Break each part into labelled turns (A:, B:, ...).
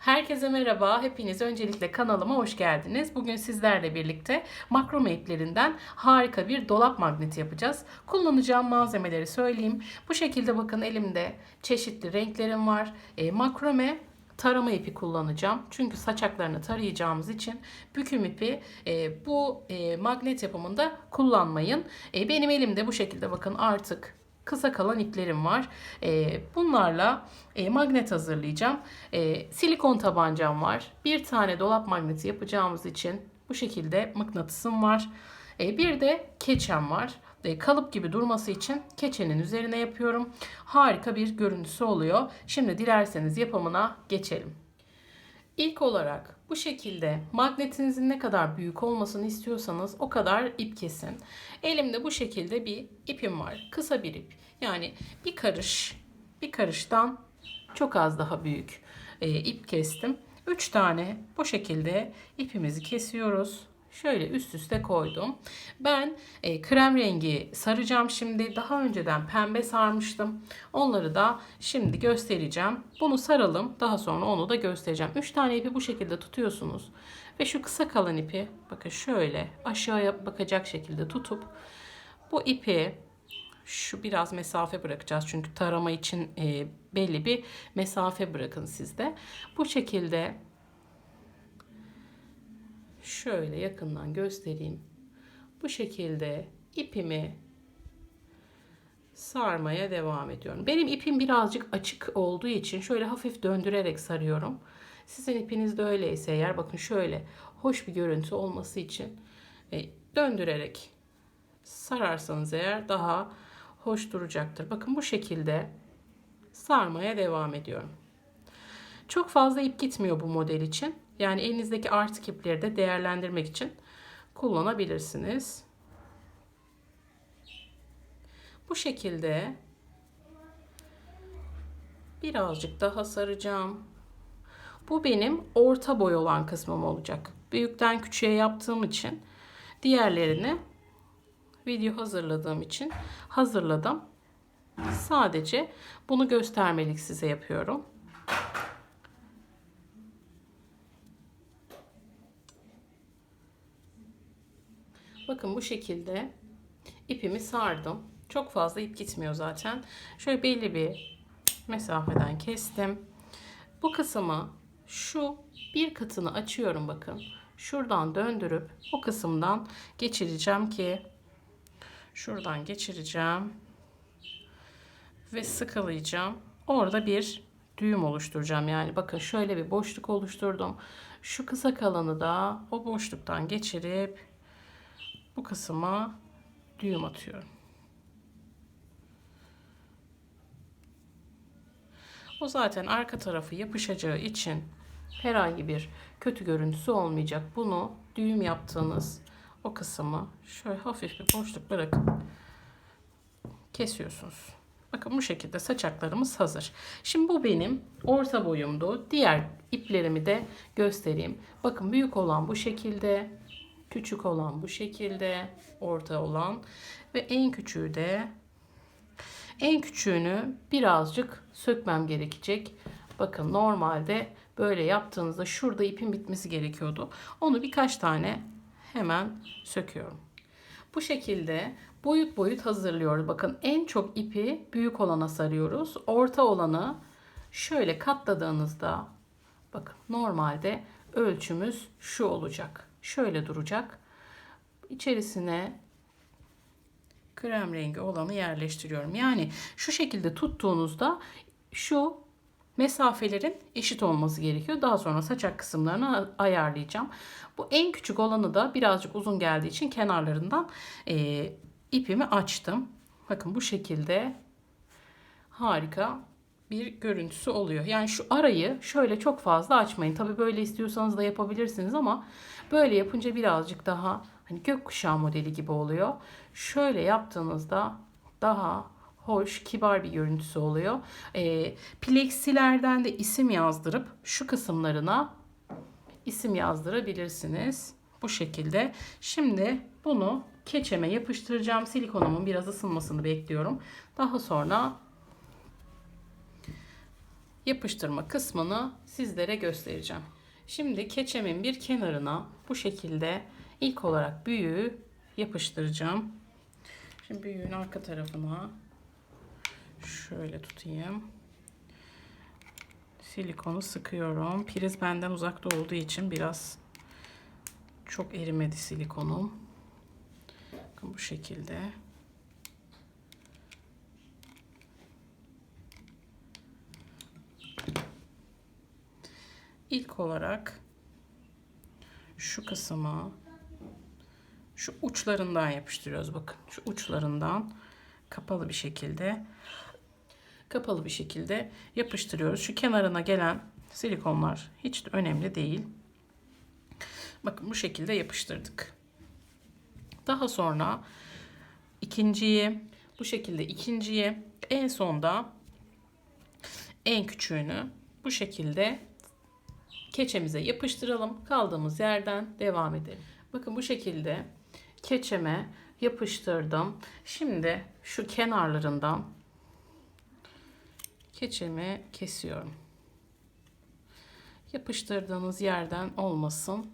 A: Herkese merhaba. Hepiniz öncelikle kanalıma hoş geldiniz. Bugün sizlerle birlikte makrome iplerinden harika bir dolap magneti yapacağız. Kullanacağım malzemeleri söyleyeyim. Bu şekilde bakın elimde çeşitli renklerim var. E, makrome tarama ipi kullanacağım. Çünkü saçaklarını tarayacağımız için büküm ipi e, bu e, magnet yapımında kullanmayın. E, benim elimde bu şekilde bakın artık kısa kalan iplerim var. E, bunlarla e, magnet hazırlayacağım. E, silikon tabancam var. Bir tane dolap magneti yapacağımız için bu şekilde mıknatısım var. E, bir de keçem var. E, kalıp gibi durması için keçenin üzerine yapıyorum. Harika bir görüntüsü oluyor. Şimdi dilerseniz yapımına geçelim. İlk olarak bu şekilde magnetinizin ne kadar büyük olmasını istiyorsanız o kadar ip kesin. Elimde bu şekilde bir ipim var. Kısa bir ip. Yani bir karış, bir karıştan çok az daha büyük e, ip kestim. 3 tane bu şekilde ipimizi kesiyoruz. Şöyle üst üste koydum. Ben e, krem rengi saracağım şimdi. Daha önceden pembe sarmıştım. Onları da şimdi göstereceğim. Bunu saralım. Daha sonra onu da göstereceğim. 3 tane ipi bu şekilde tutuyorsunuz. Ve şu kısa kalan ipi bakın şöyle aşağıya bakacak şekilde tutup bu ipi şu biraz mesafe bırakacağız. Çünkü tarama için e, belli bir mesafe bırakın sizde. Bu şekilde şöyle yakından göstereyim. Bu şekilde ipimi sarmaya devam ediyorum. Benim ipim birazcık açık olduğu için şöyle hafif döndürerek sarıyorum. Sizin ipiniz de öyleyse eğer bakın şöyle hoş bir görüntü olması için e, döndürerek sararsanız eğer daha hoş duracaktır. Bakın bu şekilde sarmaya devam ediyorum. Çok fazla ip gitmiyor bu model için. Yani elinizdeki artık ipleri de değerlendirmek için kullanabilirsiniz. Bu şekilde birazcık daha saracağım. Bu benim orta boy olan kısmım olacak. Büyükten küçüğe yaptığım için diğerlerini video hazırladığım için hazırladım. Sadece bunu göstermelik size yapıyorum. Bakın bu şekilde ipimi sardım. Çok fazla ip gitmiyor zaten. Şöyle belli bir mesafeden kestim. Bu kısmı şu bir katını açıyorum bakın. Şuradan döndürüp o kısımdan geçireceğim ki şuradan geçireceğim ve sıkılayacağım. Orada bir düğüm oluşturacağım. Yani bakın şöyle bir boşluk oluşturdum. Şu kısa kalanı da o boşluktan geçirip bu kısma düğüm atıyorum. O zaten arka tarafı yapışacağı için herhangi bir kötü görüntüsü olmayacak. Bunu düğüm yaptığınız o kısmı şöyle hafif bir boşluk bırakıp kesiyorsunuz. Bakın bu şekilde saçaklarımız hazır. Şimdi bu benim orta boyumdu. Diğer iplerimi de göstereyim. Bakın büyük olan bu şekilde. Küçük olan bu şekilde. Orta olan. Ve en küçüğü de en küçüğünü birazcık sökmem gerekecek. Bakın normalde böyle yaptığınızda şurada ipin bitmesi gerekiyordu. Onu birkaç tane hemen söküyorum. Bu şekilde boyut boyut hazırlıyoruz. Bakın en çok ipi büyük olana sarıyoruz. Orta olanı şöyle katladığınızda bakın normalde ölçümüz şu olacak. Şöyle duracak. İçerisine krem rengi olanı yerleştiriyorum. Yani şu şekilde tuttuğunuzda şu mesafelerin eşit olması gerekiyor. Daha sonra saçak kısımlarını ayarlayacağım. Bu en küçük olanı da birazcık uzun geldiği için kenarlarından e, ipimi açtım. Bakın bu şekilde harika bir görüntüsü oluyor. Yani şu arayı şöyle çok fazla açmayın. Tabii böyle istiyorsanız da yapabilirsiniz ama böyle yapınca birazcık daha hani gökkuşağı modeli gibi oluyor. Şöyle yaptığınızda daha hoş, kibar bir görüntüsü oluyor. E, plexilerden de isim yazdırıp şu kısımlarına isim yazdırabilirsiniz. Bu şekilde. Şimdi bunu keçeme yapıştıracağım. Silikonumun biraz ısınmasını bekliyorum. Daha sonra yapıştırma kısmını sizlere göstereceğim. Şimdi keçemin bir kenarına bu şekilde ilk olarak büyüğü yapıştıracağım. Şimdi büyüğün arka tarafına şöyle tutayım. Silikonu sıkıyorum. Priz benden uzakta olduğu için biraz çok erimedi silikonum. Bakın bu şekilde. İlk olarak şu kısmı şu uçlarından yapıştırıyoruz bakın. Şu uçlarından kapalı bir şekilde kapalı bir şekilde yapıştırıyoruz. Şu kenarına gelen silikonlar hiç de önemli değil. Bakın bu şekilde yapıştırdık. Daha sonra ikinciyi bu şekilde ikinciyi en sonda en küçüğünü bu şekilde keçemize yapıştıralım. Kaldığımız yerden devam edelim. Bakın bu şekilde keçeme yapıştırdım. Şimdi şu kenarlarından keçemi kesiyorum. Yapıştırdığınız yerden olmasın.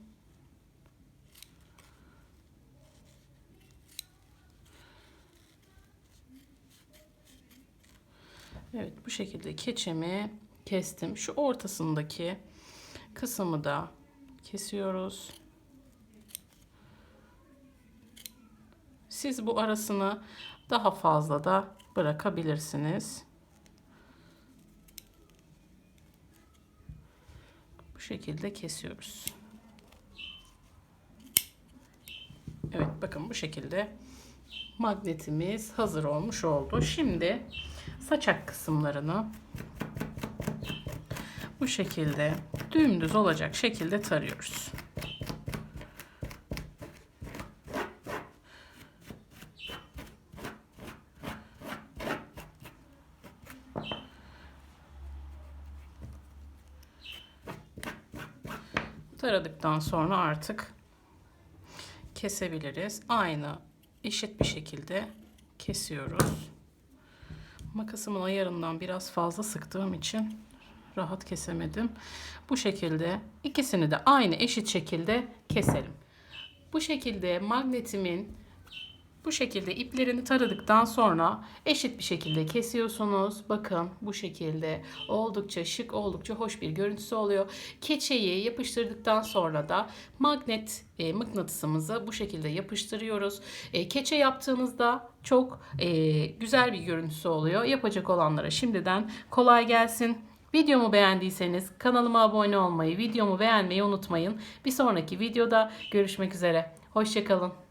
A: Evet bu şekilde keçemi kestim. Şu ortasındaki kısmı da kesiyoruz. Siz bu arasını daha fazla da bırakabilirsiniz. Bu şekilde kesiyoruz. Evet bakın bu şekilde magnetimiz hazır olmuş oldu. Şimdi saçak kısımlarını bu şekilde dümdüz olacak şekilde tarıyoruz. Taradıktan sonra artık kesebiliriz. Aynı eşit bir şekilde kesiyoruz. Makasımın ayarından biraz fazla sıktığım için rahat kesemedim. Bu şekilde ikisini de aynı eşit şekilde keselim. Bu şekilde magnetimin bu şekilde iplerini taradıktan sonra eşit bir şekilde kesiyorsunuz. Bakın bu şekilde oldukça şık, oldukça hoş bir görüntüsü oluyor. Keçeyi yapıştırdıktan sonra da magnet e, mıknatısımızı bu şekilde yapıştırıyoruz. E, keçe yaptığınızda çok e, güzel bir görüntüsü oluyor. Yapacak olanlara şimdiden kolay gelsin. Videomu beğendiyseniz kanalıma abone olmayı, videomu beğenmeyi unutmayın. Bir sonraki videoda görüşmek üzere. Hoşçakalın.